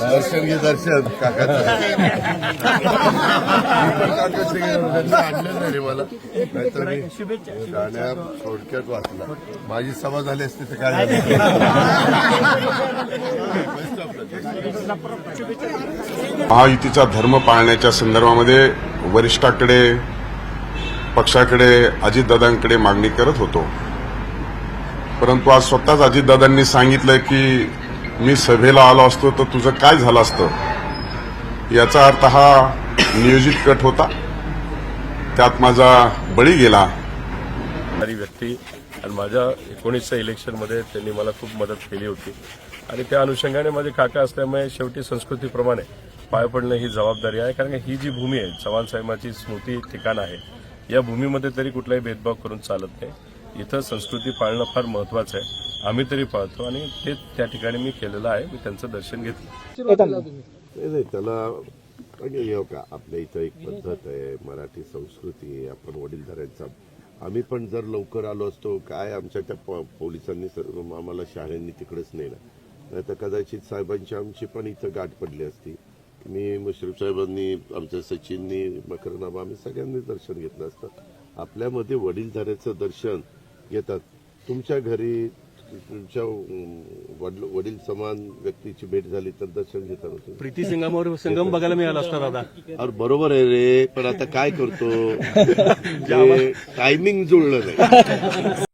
दर्शन घे दर्शन. काकाचं आणलं नाही रे मला. नाहीतर गाण्या थोडक्यात वाचला माझी सभा झाली असते तर काय महायुतीचा धर्म पाळण्याच्या संदर्भामध्ये वरिष्ठाकडे पक्षाकडे अजितदादांकडे मागणी करत होतो. परंतु आज स्वतःच अजितदादांनी सांगितलं की मी सभेला आलो असतो तर तुझं काय झालं असतं? याचा अर्थ हा नियोजित कट होता. त्यात माझा बळी गेला. व्यक्ती आणि माझ्या एकोणीसच्या इलेक्शनमध्ये त्यांनी मला खूप मदत केली होती. आणि त्या अनुषंगाने माझे काका असल्यामुळे शेवटी संस्कृतीप्रमाणे पाय पडणं ही जबाबदारी आहे. कारण ही जी भूमी आहे चव्हाण साहेबांची स्मृती ठिकाण आहे. या भूमीमध्ये तरी कुठलाही भेदभाव करून चालत नाही. इथं संस्कृती पाळणं फार महत्वाचं आहे. आम्ही तरी पाळतो आणि ते त्या ठिकाणी मी केलेलं आहे. मी त्यांचं दर्शन घेतलं. नाही नाही त्याला का आपल्या इथं एक पद्धत आहे. मराठी संस्कृती आहे. आपण वडीलधाऱ्यांचा. आम्ही पण जर लवकर आलो असतो काय आमच्या त्या प- पोलिसांनी आम्हाला शाळेंनी तिकडेच नेलं. नाही तर कदाचित साहेबांची आमची पण इथं गाठ पडली असती. मी मुश्रीफ साहेबांनी आमच्या सचिननी मकरनामा आम्ही सगळ्यांनी दर्शन घेतलं असतं. आपल्यामध्ये वडीलधाऱ्याचं दर्शन घेतात. तुमच्या घरी तुमच्या वडील वडील समान व्यक्तीची भेट झाली तर दर्शन घेता ना तुम्ही? प्रीती संगमावर संगम बघायला मिळाला असता दादा. अरे बरोबर आहे रे पण आता काय करतो? टायमिंग जुळलं नाही.